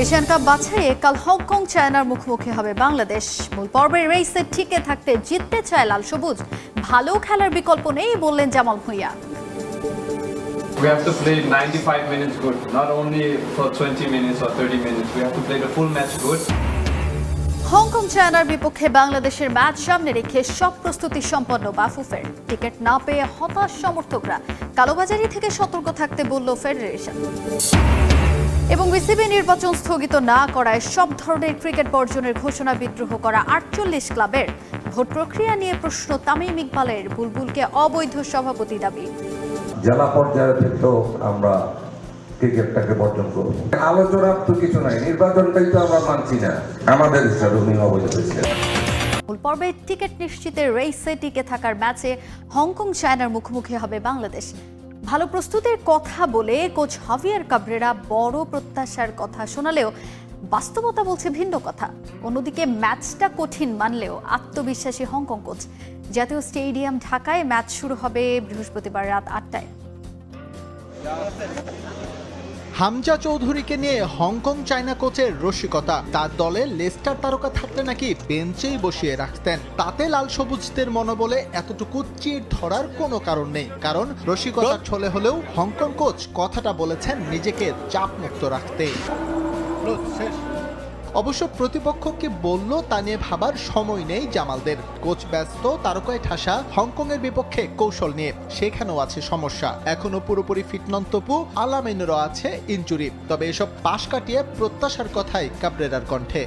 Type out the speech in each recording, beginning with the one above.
Asian cup বাছাইয়ে কাল Hong Kong চায়নার মুখোমুখি হবে বাংলাদেশ। মূল পর্বের রেসে ঠিকে থাকতে জিততে চায় লাল সবুজ। ভালো খেলার বিকল্প নেই বললেন Jamal Bhuiyan. We have to play 95 minutes good, not only for 20 minutes or 30 minutes. We have to play the full match good. Hong Kong চায়নার বিপক্ষে বাংলাদেশের ম্যাচ সামনে রেখে সব প্রস্তুতি সম্পন্ন বাফুফের। টিকিট না পেয়ে হতাশ সমর্থকরা। কালোবাজারি থেকে সতর্ক থাকতে বলল ফেডারেশন। এবং বিসিবি নির্বাচন স্থগিত না করায় সব ধরনের ক্রিকেট বর্জনের ঘোষণা বিদ্রোহ করা আটচল্লিশ ক্লাবের ভোট প্রক্রিয়া নিয়ে প্রশ্ন তামিম ইকবালের বুলবুলকে অবৈধ সভাপতি দাবি। জেলা পর্যায়ে থেকেও আমরা ক্রিকেটটাকে বর্জন করব। আলোচনার তো কিছু নাই নির্বাচনটাই তো আমরা মানছি না। আমাদের হিসাবে উনি অবৈধ হয়েছে। মূল পর্বে টিকিট নিশ্চিতের রেসে টিকে থাকার ম্যাচে হংকং চায়নার মুখোমুখি হবে বাংলাদেশ। ভালো প্রস্তুতির কথা বলে কোচ হাভিয়ার কাবরেরা বড় প্রত্যাশার কথা শোনালেও বাস্তবতা বলছে ভিন্ন কথা। অন্যদিকে ম্যাচটা কঠিন মানলেও আত্মবিশ্বাসী হংকং কোচ। জাতীয় স্টেডিয়াম ঢাকায় ম্যাচ শুরু হবে বৃহস্পতিবার রাত আটটায়। হামজা চৌধুরীকে নিয়ে হংকং চায়না কোচের রসিকতা। তার দলে লেস্টার তারকা থাকলে নাকি বেঞ্চেই বসিয়ে রাখতেন। তাতে লাল সবুজদের মনোবলে এতটুকু চির ধরার কোনো কারণ নেই। কারণ রসিকতা ছলে হলেও হংকং কোচ কথাটা বলেছেন নিজেকে চাপমুক্ত রাখতে। অবশ্য প্রতিপক্ষকে বলল তা নিয়ে ভাবার সময় নেই জামালদের। কোচ ব্যস্ত তারকায় ঠাসা হংকংয়ের বিপক্ষে কৌশল নিয়ে সেখানেও আছে সমস্যা। এখনও পুরোপুরি ফিট নন তপু আলামিনেরও আছে ইনজুরি। তবে এসব পাশ কাটিয়ে প্রত্যাশার কথাই কাবরেরার কণ্ঠে.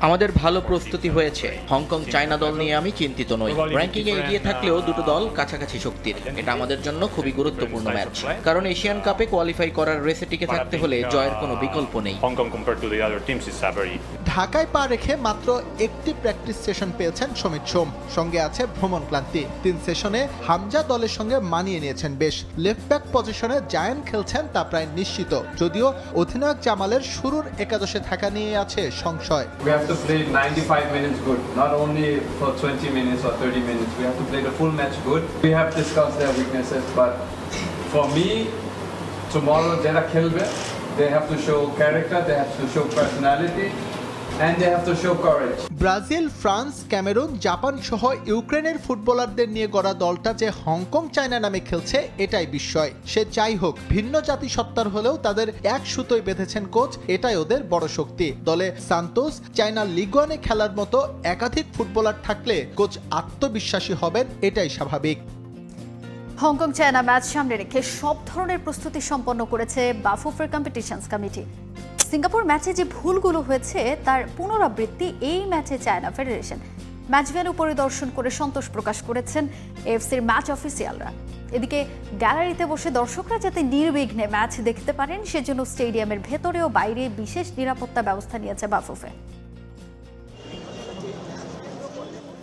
আমাদের ভালো প্রস্তুতি হয়েছে। হংকং চায়না দল নিয়ে আমি চিন্তিত নই। র্যাঙ্কিং এ এগিয়ে থাকলেও দুটো দল কাছাকাছি শক্তির। এটা আমাদের জন্য খুবই গুরুত্বপূর্ণ ম্যাচ। কারণ এশিয়ান কাপে কোয়ালিফাই করার রেসে টিকে থাকতে হলে জয়ের কোনো বিকল্প নেই। Hong Kong compared to the other teams is a very ঢাকায় পা রেখে মাত্র একটি প্র্যাকটিস সেশন পেয়েছেন সমিত সোম সঙ্গে আছে ভ্রমণ ক্লান্তি তিন সেশনে হামজা দলের সঙ্গে মানিয়ে নিয়েছেন বেশ লেফট ব্যাক পজিশনে জায়ান খেলছেন তা প্রায় নিশ্চিত যদিও অধিনায়ক জামালের শুরুর একাদশে থাকা নিয়ে আছে সংশয় We have to play 95 minutes good, not only for 20 minutes or 30 minutes. We have to play the full match good. We have discussed their weaknesses, but for me, tomorrow Jera Kilbe, they have to show character, they have to show personality, and they have to show courage. Brazil France Cameroon Japan সহ ইউক্রেনের ফুটবলারদের নিয়ে গড়া দলটা যে Hong Kong China নামে খেলছে এটাই বিস্ময়। সে যাই হোক ভিন্ন জাতি সত্তার হলেও তাদের এক সুতোয় বেঁধেছেন কোচ এটাই ওদের বড় শক্তি। দলে সান্তোস চায়না লিগুয়ানে খেলার মতো একাধিক ফুটবলার থাকলে কোচ আত্মবিশ্বাসী হবেন এটাই স্বাভাবিক। হংকং, চায়না ম্যাচ সামনে রেখে সব ধরনের প্রস্তুতি সম্পন্ন করেছে বাফুফের কম্পিটিশনস কমিটি সিঙ্গাপুর ম্যাচে যে ভুলগুলো হয়েছে, তার পুনরাবৃত্তি এই ম্যাচে চায়না ফেডারেশন ম্যাচ ভেন্যু পরিদর্শন করে সন্তোষ প্রকাশ করেছেন এফসির ম্যাচ অফিসিয়ালরা এদিকে গ্যালারিতে বসে দর্শকরা যাতে নির্বিঘ্নে ম্যাচ দেখতে পারেন, সেজন্য স্টেডিয়ামের ভেতরে ও বাইরে বিশেষ নিরাপত্তা ব্যবস্থা নিয়েছে বাফুফে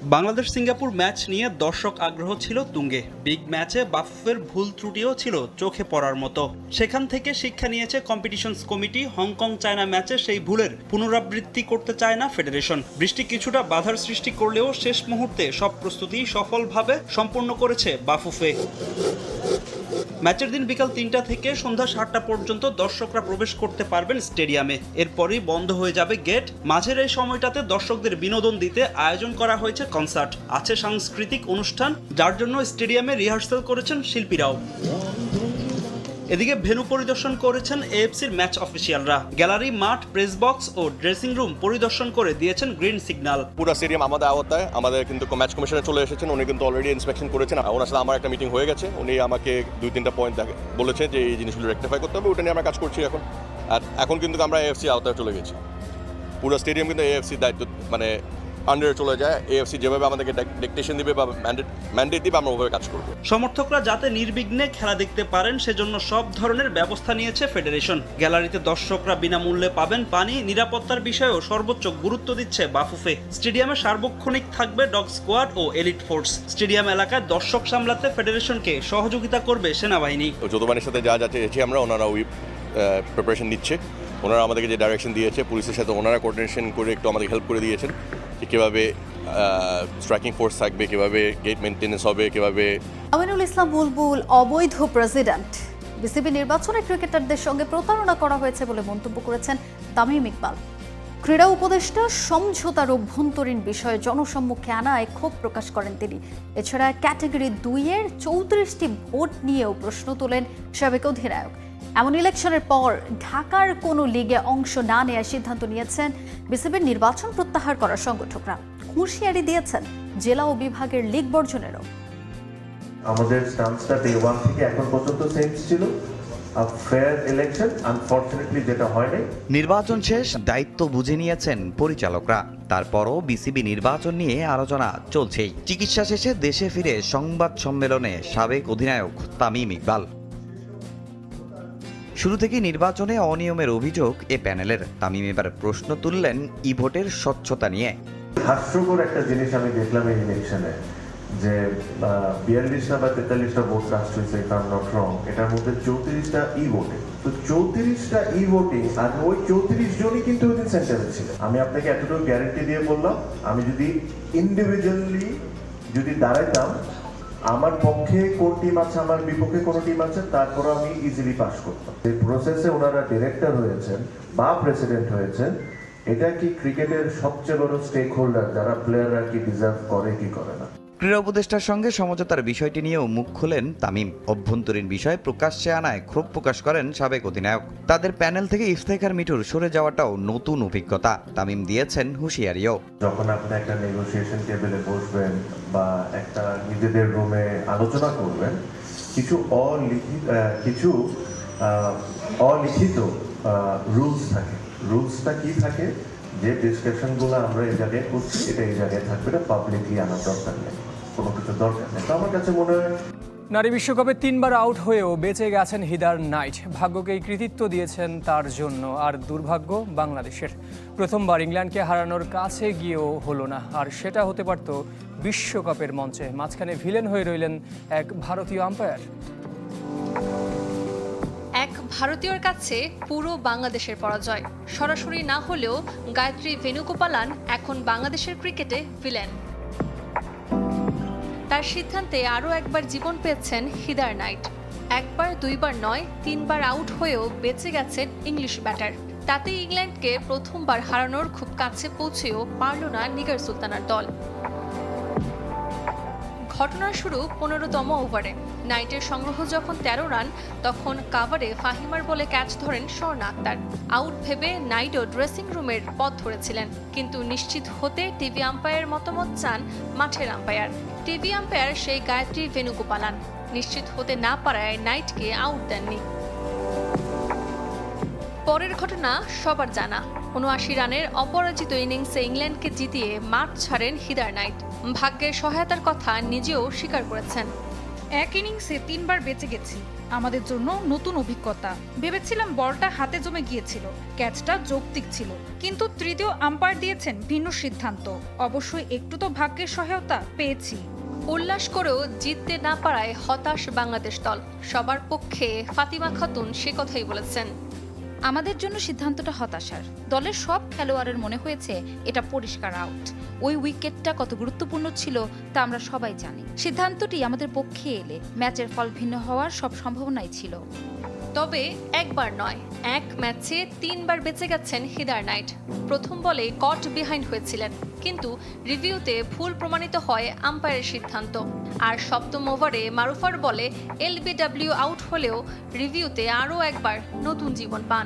বাংলাদেশ সিঙ্গাপুর ম্যাচ নিয়ে দর্শক আগ্রহ ছিল তুঙ্গে। বিগ ম্যাচে বাফুফের ভুল ত্রুটিও ছিল চোখে পড়ার মতো। সেখান থেকে শিক্ষা নিয়েছে কম্পিটিশনস কমিটি। হংকং চায়না ম্যাচে সেই ভুলের পুনরাবৃত্তি করতে চায় না ফেডারেশন। বৃষ্টি কিছুটা বাধার সৃষ্টি করলেও শেষ মুহূর্তে সব প্রস্তুতি সফলভাবে সম্পন্ন করেছে বাফুফে। ম্যাচের দিন বিকাল তিনটা থেকে সন্ধ্যা সাতটা পর্যন্ত দর্শকরা প্রবেশ করতে পারবেন স্টেডিয়ামে। এরপরই বন্ধ হয়ে যাবে গেট। মাঝের এই সময়টাতে দর্শকদের বিনোদন দিতে আয়োজন করা হয়েছে কনসার্ট। আছে সাংস্কৃতিক অনুষ্ঠান, যার জন্য স্টেডিয়ামে রিহার্সাল করেছেন শিল্পীরাও। এদিকে ভেন্যু পরিদর্শন করেছেন এএফসির ম্যাচ অফিসিয়ালরা। গ্যালারি, মাঠ, প্রেস বক্স ও ড্রেসিং রুম পরিদর্শন করে দিয়েছেন গ্রিন সিগন্যাল। পুরো স্টেডিয়াম আমাদের আওতায়। আমাদের কিন্তু ম্যাচ কমিশনে চলে এসেছেন। উনি কিন্তু অলরেডি ইন্সপেকশন করেছেন। আর ওনার সাথে আমার একটা মিটিং হয়ে গেছে। উনি আমাকে দুই, তিনটা পয়েন্ট বলেছে যে এই জিনিসগুলো রেক্টিফাই করতে হবে। ওটা নিয়ে আমরা কাজ করছি এখন। আর এখন কিন্তু আমরা এএফসি আওতায় চলে গেছি। পুরো স্টেডিয়াম কিন্তু এএফসি দায়িত্ব মানে আন্ডারে চলে যায় এএফসি যেভাবে আমাদেরকে ডিকটেশন দিবে বা ম্যান্ডেট ম্যান্ডেট দিবে আমরা ওভাবে কাজ করব। সমর্থকরা যাতে নির্বিঘ্নে খেলা দেখতে পারেন সেজন্য সব ধরনের ব্যবস্থা নিয়েছে ফেডারেশন। গ্যালারিতে দর্শকরা বিনামূল্যে পাবেন পানি নিরাপত্তার বিষয়েও সর্বোচ্চ গুরুত্ব দিচ্ছে বাফুফে। স্টেডিয়ামে সার্বক্ষণিক থাকবে ডগ স্কোয়াড ও এলিট ফোর্স। স্টেডিয়াম এলাকায় দর্শক সামলাতে ফেডারেশনকে সহযোগিতা করবে সেনাবাহিনী। যৌথবাহিনীর সাথে যা যা চেয়েছি আমরা ওনারা ওই প্রিপারেশন নিচ্ছে। ওনারা আমাদেরকে যে ডাইরেকশন দিয়েছে পুলিশের সাথে ওনারা কোঅর্ডিনেশন করে একটু আমাদের হেল্প করে দিয়েছেন। যে কীভাবে স্ট্রাইকিং ফোর্স থাকবে, কীভাবে গেট মেনটেন্যান্স হবে, কীভাবে আমিনুল ইসলাম বুলবুল, অবৈধ প্রেসিডেন্ট বিসিবি নির্বাচনে ক্রিকেটারদের সঙ্গে প্রতারণা করা হয়েছে বলে মন্তব্য করেছেন তামিম ইকবাল। ক্রীড়া উপদেষ্টা সমঝোতার অভ্যন্তরীণ বিষয়ে জনসম্মুখে আনায় ক্ষোভ প্রকাশ করেন তিনি। এছাড়া ক্যাটাগরি দুইয়ের চৌত্রিশটি ভোট নিয়েও প্রশ্ন তোলেন সাবেক অধিনায়ক। এমন ইলেকশনের পর ঢাকার কোনো লিগে অংশ না নেওয়ার সিদ্ধান্ত নিয়েছেন বিসিবির নির্বাচন প্রত্যাহার করার সংগঠকরা। হুঁশিয়ারি দিয়েছেন জেলা ও বিভাগের লিগ বর্জনেরও। আমাদের স্টান্সটা ডে ওয়ান থেকে এখন পর্যন্ত সেম ছিল। ফেয়ার ইলেকশন আনফর্চুনেটলি যেটা নাই নির্বাচন শেষ দায়িত্ব বুঝে নিয়েছেন পরিচালকরা। তারপরও বিসিবি নির্বাচন নিয়ে আলোচনা চলছেই। চিকিৎসা শেষে দেশে ফিরে সংবাদ সম্মেলনে সাবেক অধিনায়ক তামিম ইকবাল। শুরু থেকে নির্বাচনে অনিয়মের অভিযোগ এ প্যানেলের। তামিম এবার প্রশ্ন তুললেন ই ভোটের স্বচ্ছতা নিয়ে। হাস্যকর একটা জিনিস আমি দেখলাম এই ইলেকশনে যে বিয়াল্লিশটা বা তেতাল্লিশটা ভোট কাস্ট হয়েছে আম নট রং এটার মধ্যে চৌত্রিশটা ই ভোটে তো চৌত্রিশটা ই ভোটিং আর ওই চৌত্রিশ জনই কিন্তু ওই সেন্টারে ছিলেন আমি আপনাকে এতটুকু গ্যারেন্টি দিয়ে বললাম, আমি যদি ইন্ডিভিজুয়ালি যদি দাঁড়াইতাম আমার পক্ষে কোন টিম আছে, আমার বিপক্ষে কোন টিম আছে তারপর আমি ইজিলি পাস করতাম। এই প্রসেসে ওনারা ডিরেক্টর হয়েছেন, বা প্রেসিডেন্ট হয়েছেন, এটা কি ক্রিকেটের সবচেয়ে বড় স্টেক হোল্ডার যারা প্লেয়াররা কি ডিজার্ভ করে, কি করে না? ক্রীড়া উপদেষ্টার সঙ্গে সমঝোতার বিষয়টি নিয়েও মুখ খোলেন তামিম। অভ্যন্তরীণ বিষয় প্রকাশ্যে আনায় ক্ষোভ প্রকাশ করেন সাবেক অধিনায়ক। তাদের প্যানেল থেকে ইফতেখার মিঠুর সরে যাওয়াটাও নতুন অভিজ্ঞতা, তামিম দিয়েছেন হুঁশিয়ারিও। যখন আপনি একটা নেগোসিয়েশন টেবিলে বসবেন বা একটা নিজেদের রুমে আলোচনা করবেন, কিছু অলিখিত কিছু অলিখিত রুলস থাকে। রুলসটা কি থাকে? যে ডিসকাশনগুলো আমরা এই জায়গায় করছি, এটা এই জায়গায় থাকবে না পাবলিকলি আনার দরকার নেই। কোনো দরকার নেই আমার কাছে মনে হয় নারী বিশ্বকাপে তিনবার আউট হয়েও বেঁচে গেছেন হিদার নাইট। ভাগ্যকেই কৃতিত্ব দিয়েছেন তার জন্য। আর দুর্ভাগ্য বাংলাদেশের। প্রথমবার ইংল্যান্ডকে হারানোর কাছে গিয়েও হলো না। আর সেটা হতে পারত বিশ্বকাপের মঞ্চে। মাঝখানে ভিলেন হয়ে রইলেন এক ভারতীয় আম্পায়ার এক ভারতীয়র কাছে পুরো বাংলাদেশের পরাজয়। সরাসরি না হলেও গায়ত্রী ভেনুগোপালান এখন বাংলাদেশের ক্রিকেটে ভিলেন তার সিদ্ধান্তে আরও একবার জীবন পেয়েছেন হিদার নাইট। একবার, দুইবার নয়, তিনবার আউট হয়েও বেঁচে গেছেন ইংলিশ ব্যাটার। তাতে ইংল্যান্ডকে প্রথমবার হারানোর খুব কাছে পৌঁছেও পারল না নিগার সুলতানার দল। ঘটনার শুরু পনেরোতম ওভারে। নাইটের সংগ্রহ যখন তেরো রান, তখন কাভারে ফাহিমার বলে ক্যাচ ধরেন স্বর্ণ আক্তার। আউট ভেবে নাইটও ড্রেসিং রুমের পথ ধরেছিলেন, কিন্তু নিশ্চিত হতে টিভি আম্পায়ার মতামত চান মাঠের আম্পায়ার। টিভি আম্পায়ার সেই গায়ত্রী ভেনুগোপালান নিশ্চিত হতে না পারায় নাইটকে আউট দেননি। পরের ঘটনা সবার জানা। উনআশি রানের অপরাজিত ইনিংসে ইংল্যান্ডকে জিতিয়ে মাঠ ছাড়েন হিদার নাইট। ভাগ্যের সহায়তার কথা নিজেও স্বীকার করেছেন। এক ইনিংসে তিনবার বেঁচে গেছি। আমাদের জন্য নতুন অভিজ্ঞতা। ভেবেছিলাম বলটা হাতে জমে গিয়েছিল ক্যাচটা যৌক্তিক ছিল। কিন্তু তৃতীয় আম্পায়ার দিয়েছেন ভিন্ন সিদ্ধান্ত। অবশ্যই একটু তো ভাগ্যের সহায়তা পেয়েছি। উল্লাস করেও জিততে না পারায় হতাশ বাংলাদেশ দল। সবার পক্ষে ফাতিমা খাতুন সে কথাই বলেছেন। আমাদের জন্য সিদ্ধান্তটা হতাশার। দলের সব খেলোয়াড়ের মনে হয়েছে, এটা পরিষ্কার আউট ওই উইকেটটা কত গুরুত্বপূর্ণ ছিল, তা আমরা সবাই জানি। সিদ্ধান্তটি আমাদের পক্ষে এলে, ম্যাচের ফল ভিন্ন হওয়ার সব সম্ভাবনাই ছিল। তবে একবার নয়, এক ম্যাচে তিনবার বেঁচে গেছেন হিদার নাইট। প্রথম বলে কট বিহাইন্ড হয়েছিলেন, কিন্তু রিভিউতে ভুল প্রমাণিত হয় আম্পায়ারের সিদ্ধান্ত। আর সপ্তম ওভারে মারুফার বলে এলবিডাব্লিউ আউট হলেও রিভিউতে আরও একবার নতুন জীবন পান।